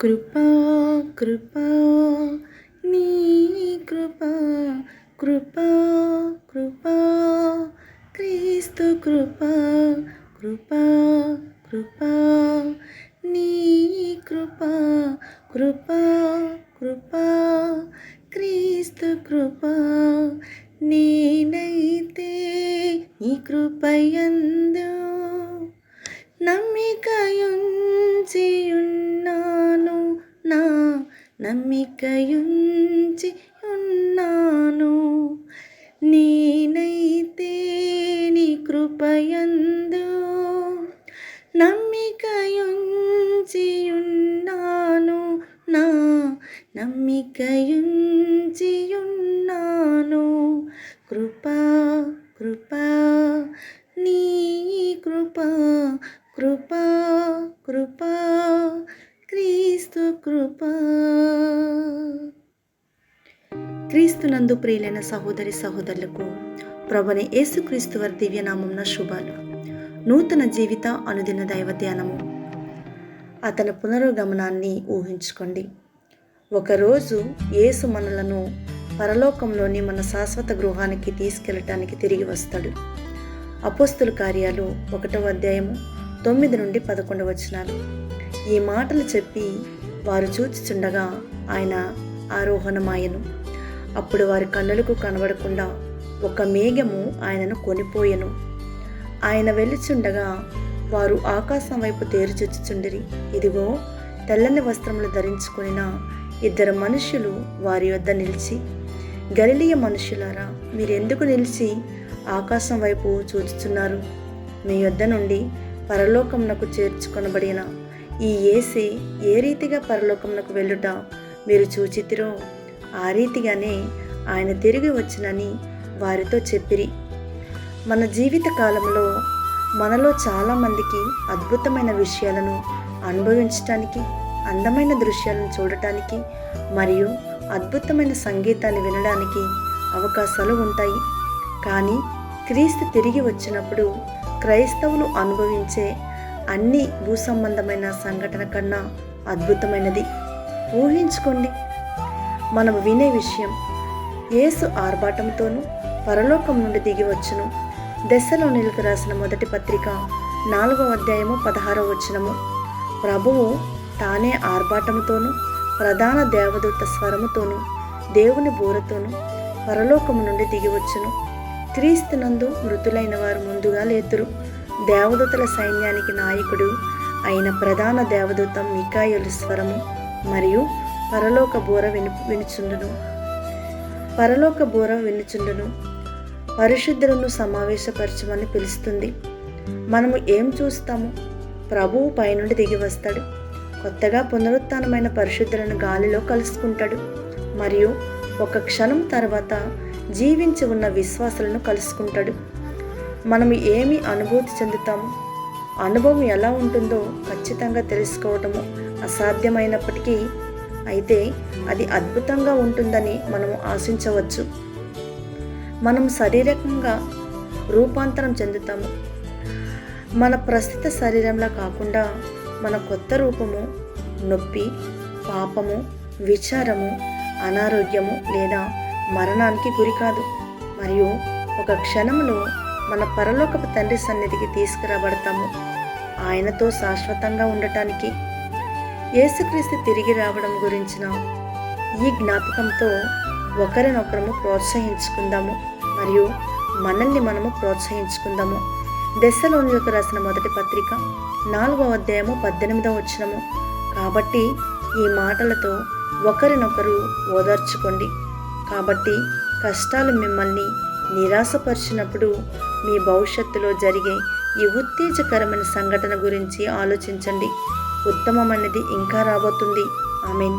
కృపా కృపా నీ కృపా కృపా కృపా క్రీస్తు కృపా కృపా కృపా నీ కృపా కృపా కృపా క్రీస్తు కృపా నేనైతే నీ కృపయందు నమ్మికయు నమ్మికయుంచి ఉన్నాను. నేనైతే నీ కృపయందు నమ్మికయుంచి ఉన్నాను. నా నమ్మికయుంచి ఉన్నాను. కృపా కృపా. క్రీస్తునందు ప్రియులైన సహోదరి సహోదరులకు ప్రభుని యేసుక్రీస్తు వారి దివ్యనామంన శుభాలు. నూతన జీవిత అనుదిన దైవ ధ్యానము అతని పునరుగమనాన్ని ఊహించుకోండి. ఒకరోజు యేసు మనలను పరలోకంలోని మన శాశ్వత గృహానికి తీసుకెళ్ళటానికి తిరిగి వస్తాడు. అపోస్తుల కార్యాలు ఒకటవ అధ్యాయము తొమ్మిది నుండి పదకొండు వచనాలు. ఈ మాటలు చెప్పి వారు చూచుచుండగా ఆయన ఆరోహణమాయను. అప్పుడు వారి కన్నులకు కనబడకుండా ఒక మేఘము ఆయనను కొనిపోయెను. ఆయన వెళ్ళుచుండగా వారు ఆకాశం వైపు తేరుచొచ్చుచుండిరి ఇదిగో తెల్లని వస్త్రములు ధరించుకొనిన ఇద్దరు మనుషులు వారి వద్ద నిలిచి గలిలియ మనుషులారా మీరెందుకు నిలిచి ఆకాశం వైపు చూచుచున్నారు? మీ యొద్ద నుండి పరలోకమునకు చేర్చుకొనబడిన ఈ ఏసీ ఏ రీతిగా పరలోకమునకు వెళ్ళుట మీరు చూచితిరో? ఆ రీతిగానే ఆయన తిరిగి వచ్చినని వారితో చెప్పిరి. మన జీవిత కాలంలో మనలో చాలామందికి అద్భుతమైన విషయాలను అనుభవించటానికి అందమైన దృశ్యాలను చూడటానికి మరియు అద్భుతమైన సంగీతాన్ని వినడానికి అవకాశాలు ఉంటాయి. కానీ క్రీస్తు తిరిగి వచ్చినప్పుడు క్రైస్తవులు అనుభవించే అన్ని భూసంబంధమైన సంఘటన కన్నా అద్భుతమైనది. ఊహించుకోండి మనం వినే విషయం. యేసు ఆర్భాటంతోనూ పరలోకం నుండి దిగి వచ్చును. దశలోనిలకు రాసిన మొదటి పత్రిక నాలుగవ అధ్యాయము పదహారవ వచనము. ప్రభువు తానే ఆర్భాటముతోనూ ప్రధాన దేవదూత స్వరముతోనూ దేవుని బూరతోనూ పరలోకము నుండి దిగివచ్చును క్రీస్తునందు మృతులైన వారు ముందుగా లేతురు దేవదూతల సైన్యానికి నాయకుడు అయిన ప్రధాన దేవదూత మికాయలు స్వరము మరియు పరలోక బోర విను వినుచుండును. పరలోక బోర వినిచుండును. పరిశుద్ధులను సమావేశపరచమని పిలుస్తుంది. మనము ఏం చూస్తాము? ప్రభువు పైనుండి దిగి వస్తాడు. కొత్తగా పునరుత్నమైన పరిశుద్ధులను గాలిలో కలుసుకుంటాడు. మరియు ఒక క్షణం తర్వాత జీవించి ఉన్న విశ్వాసాలను కలుసుకుంటాడు. మనం ఏమి అనుభూతి చెందుతాము? అనుభవం ఎలా ఉంటుందో ఖచ్చితంగా తెలుసుకోవటము అసాధ్యమైనప్పటికీ అయితే అది అద్భుతంగా ఉంటుందని మనము ఆశించవచ్చు. మనం శారీరకంగా రూపాంతరం చెందుతాము. మన ప్రస్తుత శరీరంలా కాకుండా మన కొత్త రూపము నొప్పి పాపము విచారము అనారోగ్యము లేదా మరణానికి గురికాదు మరియు ఒక క్షణంలో మన పరలోకపు తండ్రి సన్నిధికి తీసుకురాబడతాము. ఆయనతో శాశ్వతంగా ఉండటానికి. యేసుక్రీస్తు తిరిగి రావడం గురించిన ఈ జ్ఞాపకంతో ఒకరినొకరము ప్రోత్సహించుకుందాము మరియు మనల్ని మనము ప్రోత్సహించుకుందాము. దశలోనిలకు రాసిన మొదటి పత్రిక నాలుగవ అధ్యాయము పద్దెనిమిదవ వచ్చినము కాబట్టి ఈ మాటలతో ఒకరినొకరు ఓదార్చుకోండి. కాబట్టి కష్టాలు మిమ్మల్ని నిరాశపరిచినప్పుడు మీ భవిష్యత్తులో జరిగే ఈ ఉత్తేజకరమైన సంఘటన గురించి ఆలోచించండి. ఉత్తమమైనది ఇంకా రాబోతుంది. I mean